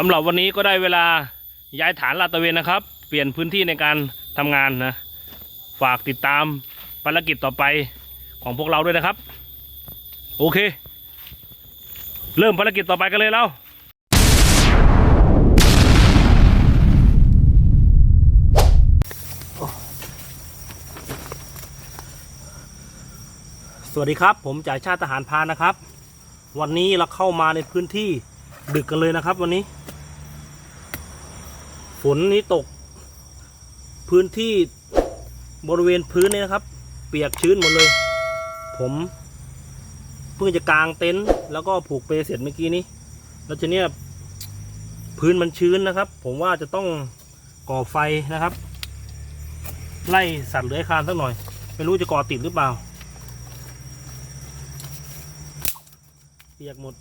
สำหรับวันนี้ก็ได้เวลาย้ายฐานลาดตระเวนนะครับ เปลี่ยนพื้นที่ในการทำงานนะ ฝากติดตามภารกิจต่อไปของพวกเราด้วยนะครับ โอเค เริ่มภารกิจต่อไปกันเลยเราสวัสดีครับ ผมจ่ายชาติทหารพานนะครับ วันนี้เราเข้ามาในพื้นที่ ดึกกันเลยนะครับวันนี้ ฝนนี้ตก พื้นที่บริเวณพื้นนี่นะครับ เปียกชื้นหมดเลย ผมเพิ่งจะกางเต็นท์แล้วก็ผูกเปเสร็จเมื่อกี้นี้ แล้วจะเนี่ยพื้นมันชื้นนะครับ ผมว่าจะต้องก่อไฟนะครับ ไล่สัตว์เลื้อยคลานสักหน่อย ไม่รู้จะก่อติดหรือเปล่า เปียกหมด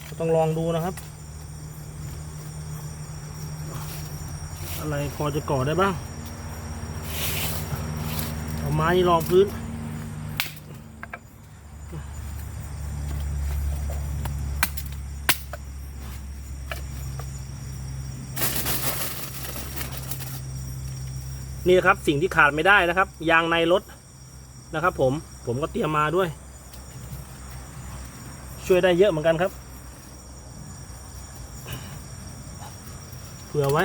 ก็ ต้องลองดูนะครับ อะไรพอจะก่อได้บ้างเอาไม้นี่รองพื้นนี่นะครับสิ่งที่ขาดไม่ได้นะครับ ยางในรถนะครับ ผมผมก็เตรียมมาด้วย ช่วยได้เยอะเหมือนกันครับ ผื่อไว้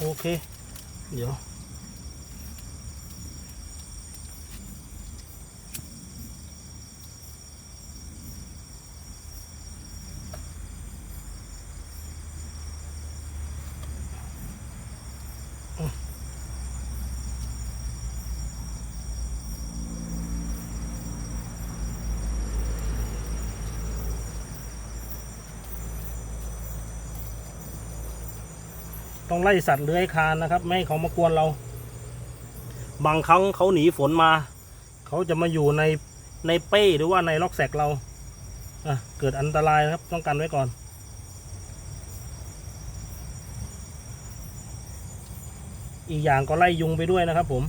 โอเค เดี๋ยว ไล่สัตว์เลื้อยคานนะครับ ไม่ให้เขามากวนเรา บางครั้งเขาหนีฝนมา เขาจะมาอยู่ในในเป้หรือว่าในล็อกแสกเราเกิดอันตรายครับต้องกันไว้ก่อน อีกอย่างก็ไล่ยุงไปด้วยนะครับผม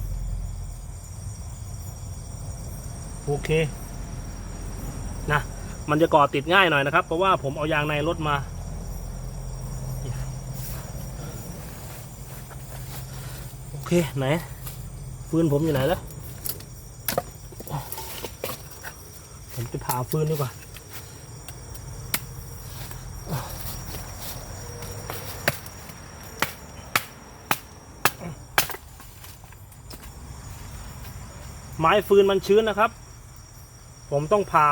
โอเคนะมันจะก่อติดง่ายหน่อยนะครับ เพราะว่าผมเอายางในรถมา โอ เคไหนฟืนผมอยู่ไหนแล้วผมจะผ่าฟืนดีกว่าไม้ฟืนมันชื้นนะครับ ผมต้องผ่า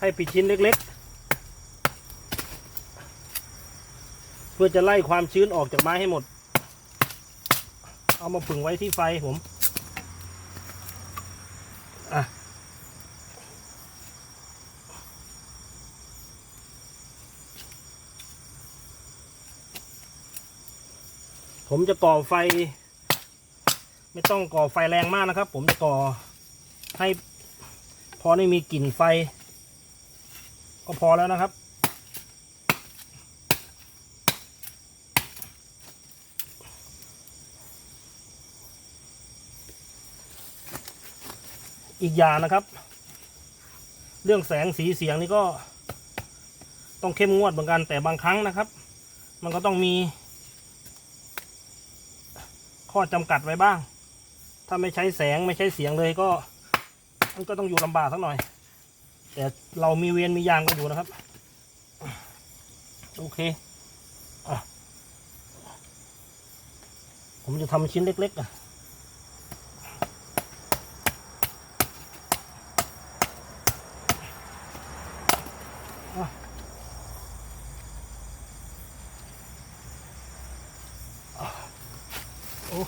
ให้ปิดชิ้นเล็กๆ เพื่อจะไล่ความชื้นออกจากไม้ให้หมด เอามาผึ่งไว้ที่ไฟผมอะผมจะก่อไฟ ไม่ต้องก่อไฟแรงมากนะครับ ผมจะก่อให้พอได้มีกลิ่นไฟ ก็พอแล้วนะครับ อีกอย่างนะครับ เรื่องแสงสีเสียงนี่ก็ต้องเข้มงวดเหมือนกันแต่บางครั้งนะครับ มันก็ต้องมี ข้อจำกัดไว้บ้าง ถ้าไม่ใช้แสงไม่ใช้เสียงเลยก็ มันก็ต้องอยู่ลำบากสักหน่อย แต่เรามีเวียนมียางกันอยู่นะครับ โอเคอผมจะทำชิ้นเล็กๆอะ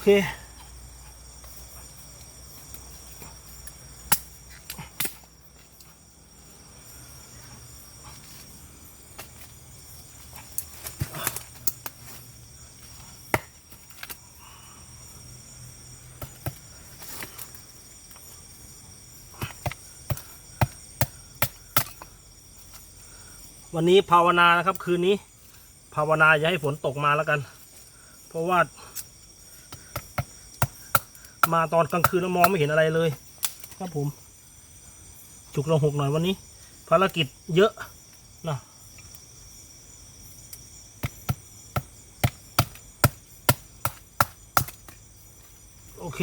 เค วันนี้ภาวนานะครับคืนนี้ ภาวนาอย่าให้ฝนตกมาแล้วกัน เพราะว่า มาตอนกลางคืนแล้วมองไม่เห็นอะไรเลย ครับผม จุกเราหกหน่อยวันนี้ ภารกิจเยอะนะโอเค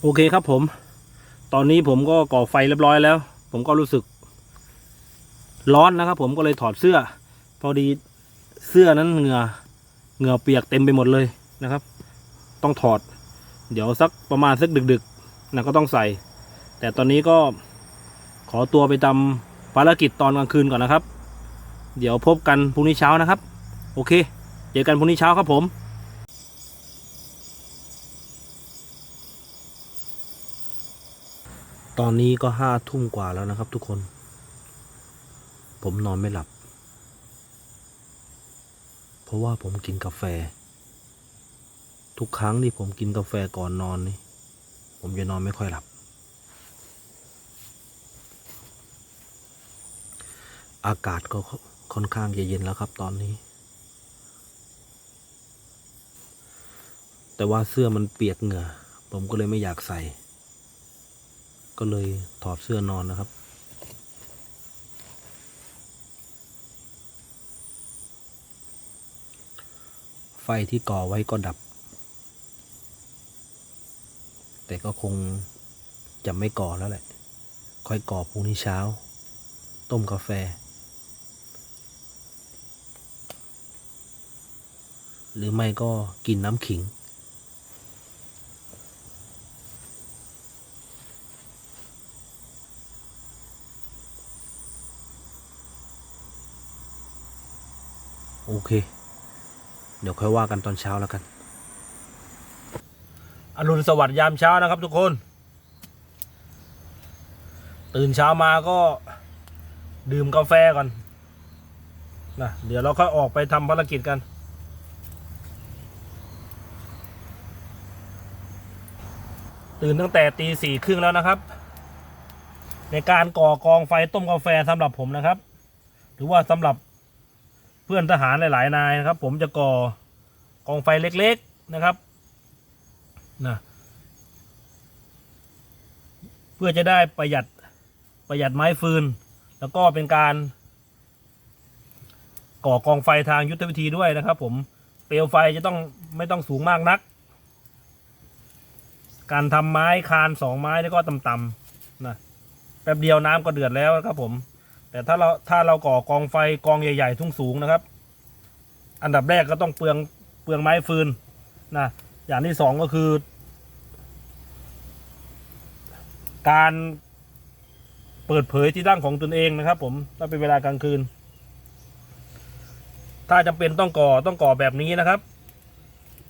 โอเคครับผม ตอนนี้ผมก็ก่อไฟเรียบร้อยแล้ว ผมก็รู้สึก ร้อนนะครับ ผมก็เลยถอดเสื้อ พอดีเสื้อนั้นเหงื่อเหงื่อเปียกเต็มไปหมดเลยนะครับ ต้องถอด เดี๋ยวสักประมาณสักดึกๆนะก็ต้องใส่ แต่ตอนนี้ก็ขอตัวไปทำภารกิจตอนกลางคืนก่อนนะครับ เดี๋ยวพบกันพรุ่งนี้เช้านะครับ โอเค เจอกันพรุ่งนี้เช้าครับผม ตอนนี้ก็ห้าทุ่มกว่าแล้วนะครับทุกคน ผมนอนไม่หลับ เพราะว่าผมกินกาแฟ ทุกครั้งที่ผมกินกาแฟก่อนนอนนี่ ผมจะนอนไม่ค่อยหลับ อากาศก็ค่อนข้างจะเย็นแล้วครับตอนนี้ แต่ว่าเสื้อมันเปียกเหงื่อ ผมก็เลยไม่อยากใส่ ก็เลยถอดเสื้อนอนนะครับ ไฟที่ก่อไว้ก็ดับ แต่ก็คงจะไม่ก่อแล้วแหละ ค่อยก่อพรุ่งนี้เช้า ต้มกาแฟ หรือไม่ก็กินน้ำขิง โอเค เดี๋ยวค่อยว่ากันตอนเช้าแล้วกัน อรุณสวัสดิ์ยามเช้านะครับทุกคน ตื่นเช้ามาก็ดื่มกาแฟก่อนนะเดี๋ยวเราค่อยออกไปทำภารกิจกัน ตื่นตั้งแต่ตีสี่ครึ่งแล้วนะครับ ในการก่อกองไฟต้มกาแฟสำหรับผมนะครับ หรือว่าสำหรับ เพื่อนทหารหลายๆนายนะครับ ผมจะก่อกองไฟเล็กๆนะครับนะเพื่อจะได้ประหยัดประหยัดไม้ฟืน แล้วก็เป็นการก่อกองไฟทางยุทธวิธีด้วยนะครับ ผมเปลวไฟจะต้องไม่ต้องสูงมากนัก การทำไม้คานสองไม้แล้วก็ต่ำๆนะแป๊บเดียวน้ำก็เดือดแล้วครับผม แต่ถ้าเราถ้าเราก่อกองไฟกองใหญ่ ๆ ทุ่งสูงนะครับ อันดับแรกก็ต้องเปลืองเปลืองไม้ฟืนนะอย่างที่สองก็คือ การเปิดเผยที่ตั้งของตนเองนะครับ ผมถ้าเป็นเวลากลางคืน ถ้าจำเป็นต้องก่อต้องก่อแบบนี้นะครับ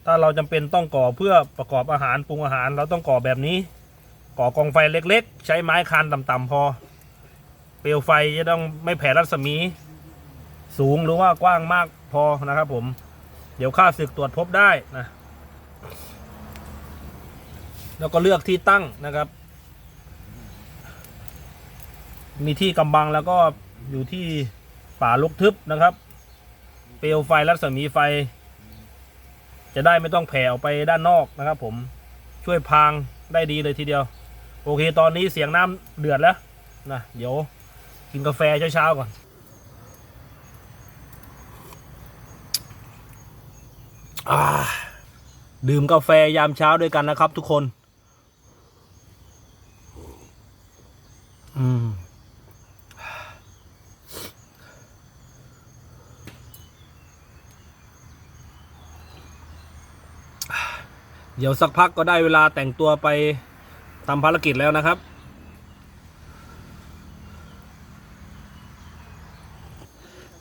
ถ้าเราจำเป็นต้องก่อเพื่อประกอบอาหารปรุงอาหาร เราต้องก่อแบบนี้ ก่อกองไฟเล็ก ๆ ใช้ไม้คานต่ำๆพอ เปลวไฟจะต้องไม่แผ่รัศมี สูงหรือว่ากว้างมากพอนะครับผม เดี๋ยวค่าศึกตรวจพบได้นะ แล้วก็เลือกที่ตั้งนะครับ มีที่กำบังแล้วก็อยู่ที่ป่าลุกทึบนะครับ เปลวไฟรัศมีไฟ จะได้ไม่ต้องแผ่ออกไปด้านนอกนะครับ ผมช่วยพรางได้ดีเลยทีเดียว โอเค ตอนนี้เสียงน้ำเดือดแล้วนะเดี๋ยว กินกาแฟเช้าๆก่อนอดื่มกาแฟยามเช้าด้วยกันนะครับทุกคน อืมเดี๋ยวสักพักก็ได้เวลาแต่งตัวไปทำภารกิจแล้วนะครับ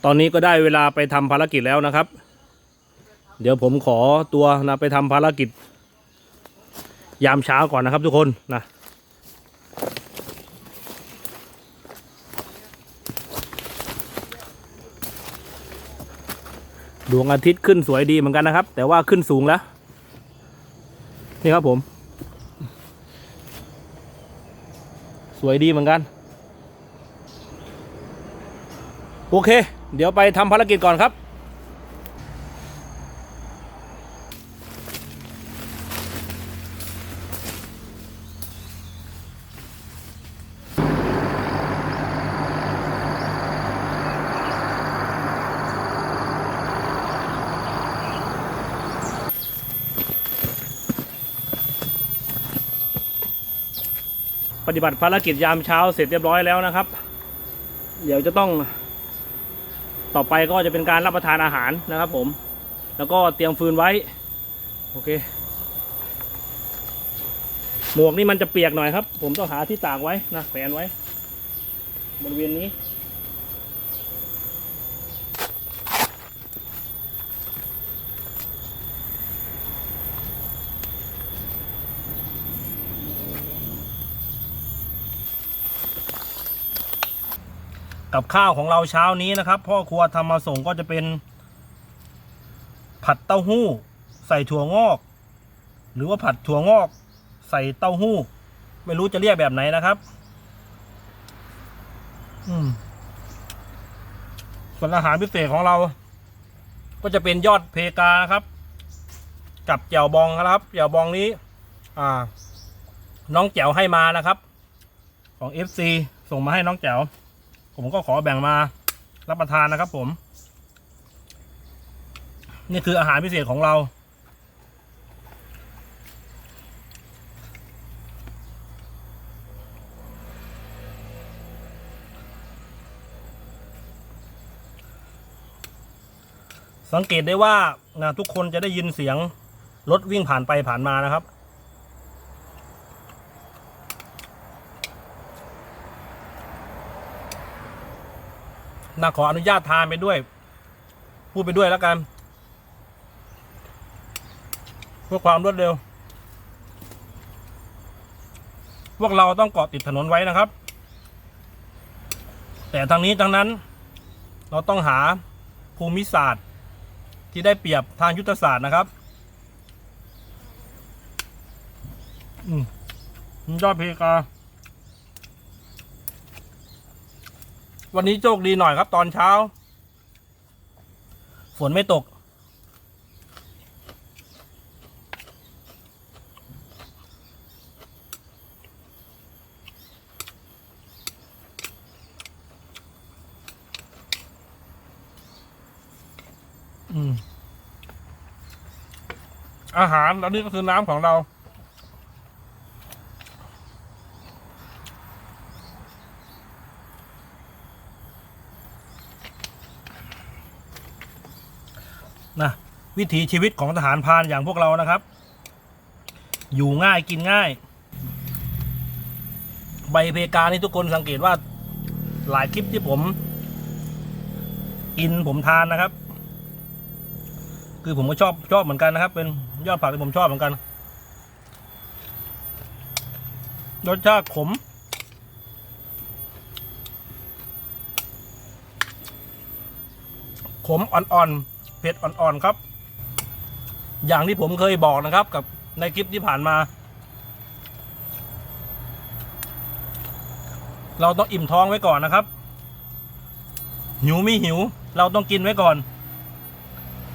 ตอนนี้ก็ได้เวลาไปทำภารกิจแล้วนะครับ เดี๋ยวผมขอตัวนะไปทำภารกิจ ยามเช้าก่อนนะครับทุกคนนะดวงอาทิตย์ขึ้นสวยดีเหมือนกันนะครับ แต่ว่าขึ้นสูงแล้ว นี่ครับผม สวยดีเหมือนกัน โอเค เดี๋ยวไปทำภารกิจก่อนครับปฏิบัติภารกิจยามเช้าเสร็จเรียบร้อยแล้วนะครับ เดี๋ยวจะต้อง ต่อไปก็จะเป็นการรับประทานอาหารนะครับผม แล้วก็เตรียมฟืนไว้ โอเค หมวกนี่มันจะเปียกหน่อยครับ ผมต้องหาที่ตากไว้นะแขวนไว้ บริเวณนี้ กับข้าวของเราเช้านี้นะครับ พ่อครัวทำมาส่งก็จะเป็น ผัดเต้าหู้ ใส่ถั่วงอก หรือว่าผัดถั่วงอก ใส่เต้าหู้ ไม่รู้จะเรียกแบบไหนนะครับ อืมส่วนอาหารพิเศษของเรา ก็จะเป็นยอดเพกานะครับ กับแจ่วบองครับแจ่วบองนี้ อ่า น้องแจ๋วให้มานะครับ ของ FC ส่งมาให้น้องแจ๋ว ผมก็ขอแบ่งมารับประทานนะครับ ผม นี่คืออาหารพิเศษของเรา สังเกตได้ว่านะทุกคนจะได้ยินเสียงรถวิ่งผ่านไปผ่านมานะครับ น่าขออนุญาตทานไปด้วย พูดไปด้วยแล้วกันเพื่อความรวดเร็ว พวกเราต้องเกาะติดถนนไว้นะครับ แต่ทางนี้ทางนั้น เราต้องหาภูมิศาสตร์ ที่ได้เปรียบทางยุทธศาสตร์นะครับ อืมยอดเพกา วันนี้โชคดีหน่อยครับ ตอนเช้า ฝนไม่ตกอืมอาหารแล้วนี่ก็คือน้ำของเรา นะวิถีชีวิตของทหารพานอย่างพวกเรานะครับ อยู่ง่ายกินง่าย ใบเพกานี่ทุกคนสังเกตว่าหลายคลิปที่ผม กินผมทานนะครับ คือผมก็ชอบชอบเหมือนกันนะครับ เป็นยอดผักที่ผมชอบเหมือนกันรสชาติขม ขมอ่อนๆ เผ็ดอ่อนๆครับ อย่างที่ผมเคยบอกนะครับ กับในคลิปที่ผ่านมา เราต้องอิ่มท้องไว้ก่อนนะครับ หิวไม่หิว เราต้องกินไว้ก่อน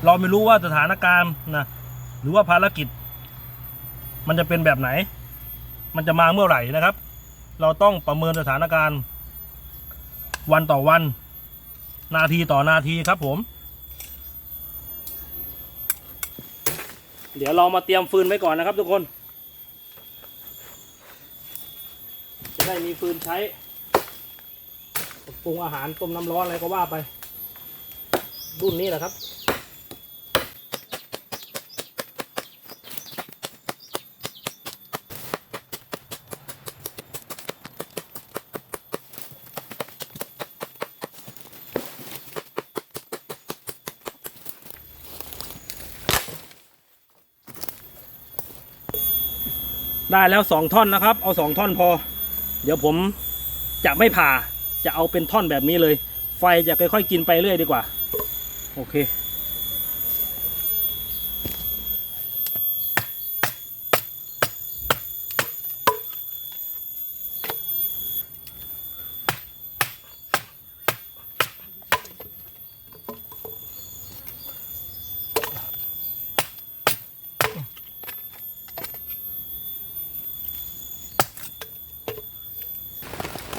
เราไม่รู้ว่าสถานการณ์นะหรือว่าภารกิจ มันจะเป็นแบบไหน มันจะมาเมื่อไหร่นะครับ เราต้องประเมินสถานการณ์ วันต่อวัน นาทีต่อนาทีครับผม เดี๋ยวเรามาเตรียมฟืนไว้ก่อนนะครับทุกคน จะได้มีฟืนใช้ปรุงอาหารต้มน้ำร้อนอะไรก็ว่าไป รุ่นนี้แหละครับ ได้แล้วสองท่อนนะครับ เอาสองท่อนพอ เดี๋ยวผมจะไม่ผ่าจะเอาเป็นท่อนแบบนี้เลย ไฟจะค่อยๆกินไปเรื่อยดีกว่า โอเค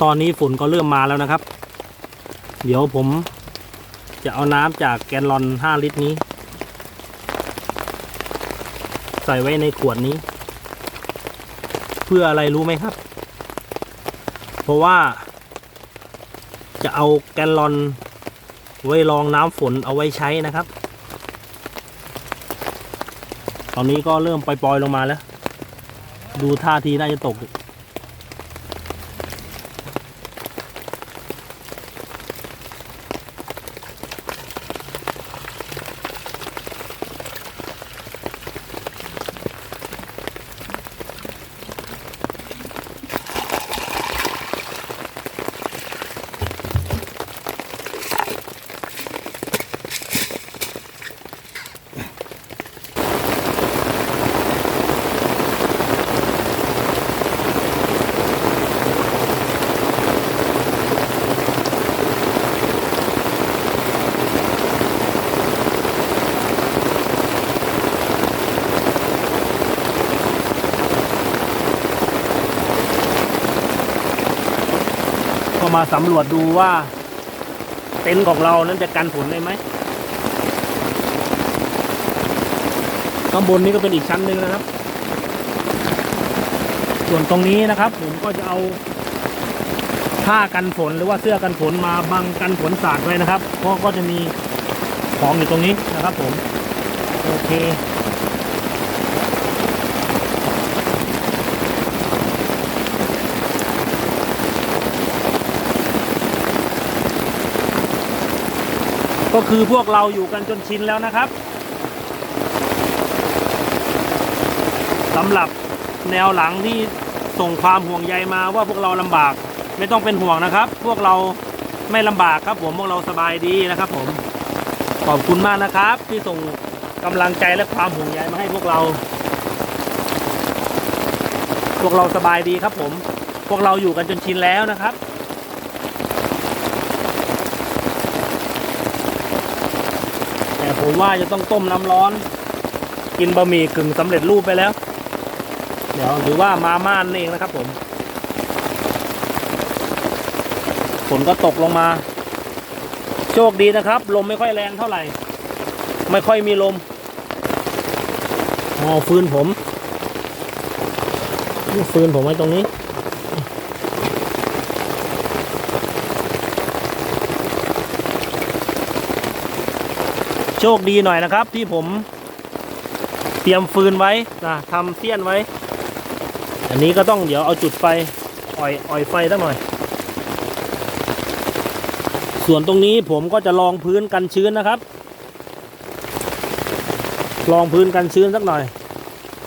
ตอนนี้ฝนก็เริ่มมาแล้วนะครับ เดี๋ยวผมจะเอาน้ำจากแกนลอน 5 ลิตรนี้ ใส่ไว้ในขวดนี้ เพื่ออะไรรู้ไหมครับ เพราะว่า จะเอาแกนลอน ไว้รองน้ำฝนเอาไว้ใช้นะครับ ตอนนี้ก็เริ่มปล่อยๆลงมาแล้ว ดูท่าทีน่าจะตก มาสำรวจดูว่า เต็นท์ของเรานั้นจะกันฝนได้ไหมข้างบนนี้ก็เป็นอีกชั้นหนึ่งนะครับ ส่วนตรงนี้นะครับ ผมก็จะเอาผ้ากันฝนหรือว่าเสื้อกันฝนมาบังกันฝนสาดไว้นะครับเพราะก็จะมีของอยู่ตรงนี้นะครับ ผมโอเค ก็คือพวกเราอยู่กันจนชินแล้วนะครับสำหรับแนวหลังที่ส่งความห่วงใยมาว่าพวกเราลำบากไม่ต้องเป็นห่วงนะครับ พวกเราไม่ลำบากครับ ผมพวกเราสบายดีนะครับผมขอบคุณมากนะครับ ที่ส่งกำลังใจและความห่วงใยมาให้พวกเรา พวกเราสบายดีครับผม พวกเราอยู่กันจนชินแล้วนะครับ แต่ ผมว่าจะต้องต้มน้ำร้อน กินบะหมี่กึ่งสำเร็จรูปไปแล้ว เดี๋ยวหรือว่ามาม่านนเองนะครับผมฝนก็ตกลงมา โชคดีนะครับ ลมไม่ค่อยแรงเท่าไหร่ ไม่ค่อยมีลมอ๋อฟืนผม ฟืนผมไว้ตรงนี้ โชคดีหน่อยนะครับ ที่ผมเตรียมฟืนไว้นะทำเสี้ยนไว้ อันนี้ก็ต้องเดี๋ยวเอาจุดไฟอ่อยอ่อยไฟสักหน่อย ส่วนตรงนี้ผมก็จะลองพื้นกันชื้นนะครับลองพื้นกันชื้นสักหน่อย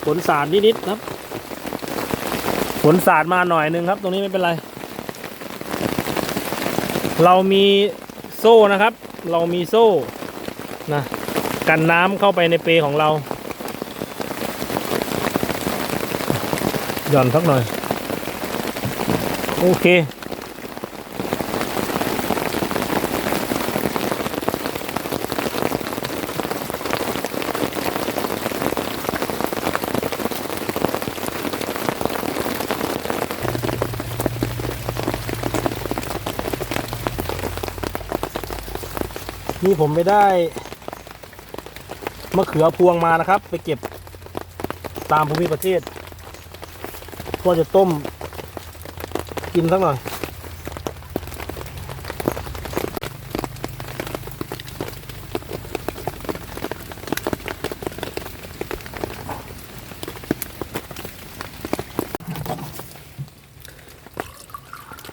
ฝนสาดนิดๆครับฝนสาดมาหน่อยหนึงครับ ตรงนี้ไม่เป็นไร เรามีโซ่นะครับ เรามีโซ่ กันน้ำเข้าไปในเปรของเรา หย่อนสักหน่อย โอเค นี่ผมไปได้ มะเขือพวงมานะครับ ไปเก็บตามภูมิประเทศ ก็จะต้มกินสักหน่อย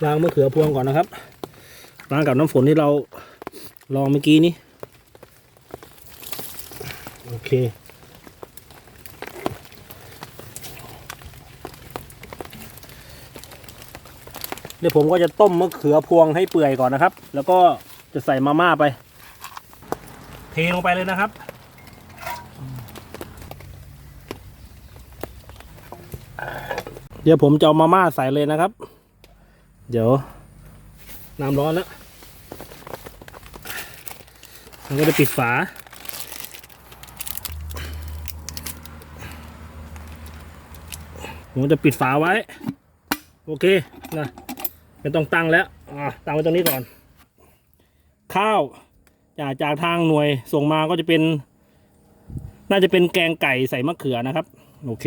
ล้างมะเขือพวงก่อนนะครับล้างกับน้ำฝนที่เราลองเมื่อกี้นี้ เคเดี๋ยวผมก็จะต้มมะเขือพวงให้เปื่อยก่อนนะครับ แล้วก็จะใส่มาม่าไป เทลงไปเลยนะครับ เดี๋ยวผมจะเอามาม่าใส่เลยนะครับ เดี๋ยวน้ำร้อนแล้วผมก็จะปิดฝา ผมจะปิดฝาไว้ โอเคนะไม่ต้องตั้งแล้วตั้งไว้ตรงนี้ก่อน ข้าวจากจากทางหน่วยส่งมาก็จะเป็น น่าจะเป็นแกงไก่ใส่มะเขือนะครับ โอเค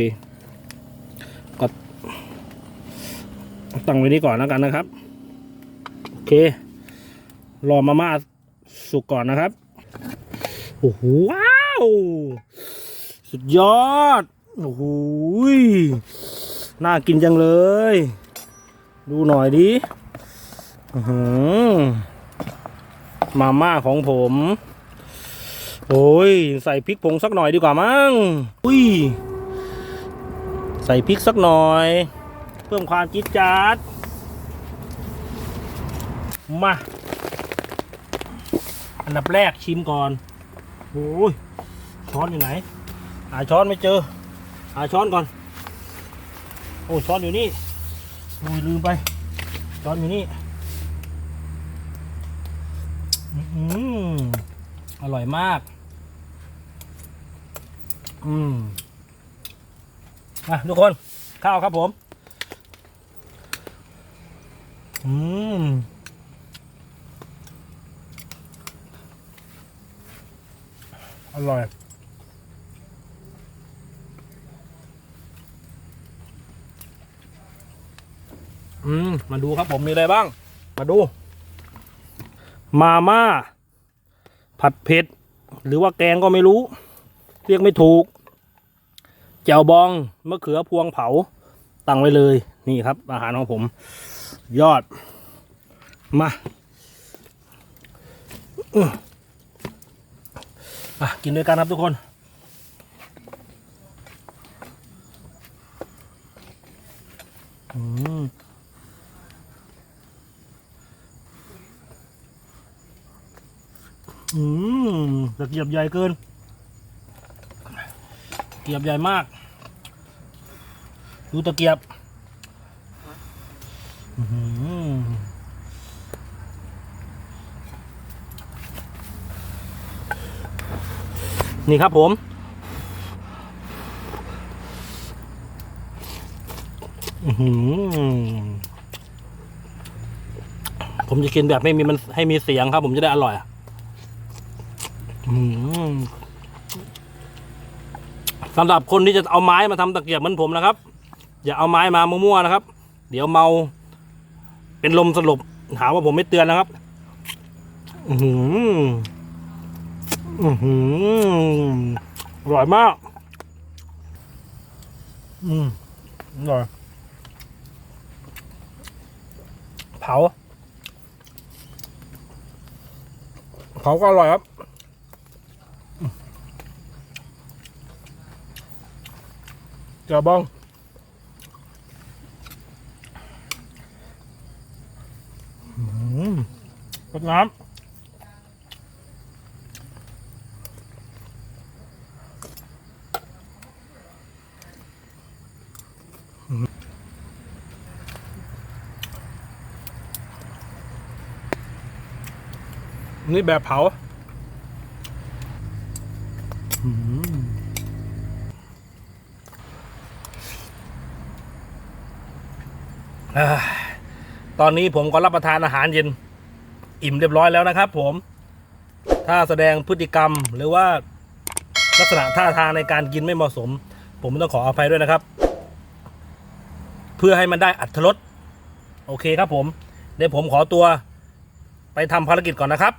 ก็ตั้งไว้นี้ก่อนแล้วกันนะครับ โอเค รอมาม่าสุกก่อนนะครับ โอ้โหว้าว สุดยอด โอ้โหยน่ากินจังเลย ดูหน่อยดิหือมาม่าของผม โอ้ย ใส่พริกผงสักหน่อยดีกว่ามั้ง อุ้ย ใส่พริกสักหน่อย เพิ่มความจิ๊ดจ๊าด มา อันดับแรกชิมก่อน โอ้ย ช้อนอยู่ไหน หาช้อนไม่เจอ หาช้อนก่อน โอ้ช้อนอยู่นี่โอ้ยลืมไป ช้อนอยู่นี่อื้อหืออร่อยมาก อืมมาทุกคน ข้าวครับผม อืมอร่อย อืมมาดูครับผมมีอะไรบ้าง มาดู มาม่า ผัดเผ็ด หรือว่าแกงก็ไม่รู้ เรียกไม่ถูกแจ่วบองมะเขือพวงเผาตั้งไว้เลย นี่ครับ อาหารของผม ยอด มาอะกินด้วยกันครับทุกคนอืม อืมตะเกียบใหญ่เกินตะเกียบใหญ่มาก ดูตะเกียบนี่ครับผม ผมจะกินแบบไม่มีมันให้มีเสียงครับ ผมจะได้อร่อย สำหรับคนที่จะเอาไม้มาทำตะเกียบเหมือนผมนะครับ อย่าเอาไม้มามั่วๆนะครับ เดี๋ยวเมา เป็นลมสลบหาว่าผมไม่เตือนนะครับ อือหืออือหืออร่อยมาก อืมอร่อยเผาเผาก็อร่อยครับ เจ้าบอง อืมรดน้ำนี่แบบเผา อืม อ่า ตอนนี้ผมก็รับประทานอาหารเย็น อิ่มเรียบร้อยแล้วนะครับ ผมถ้าแสดงพฤติกรรมหรือว่าลักษณะท่าทางในการกินไม่เหมาะสม ผมต้องขออภัยด้วยนะครับ เพื่อให้มันได้อัตรสโอเคครับผม เดี๋ยวผมขอตัวไปทำภารกิจก่อนนะครับ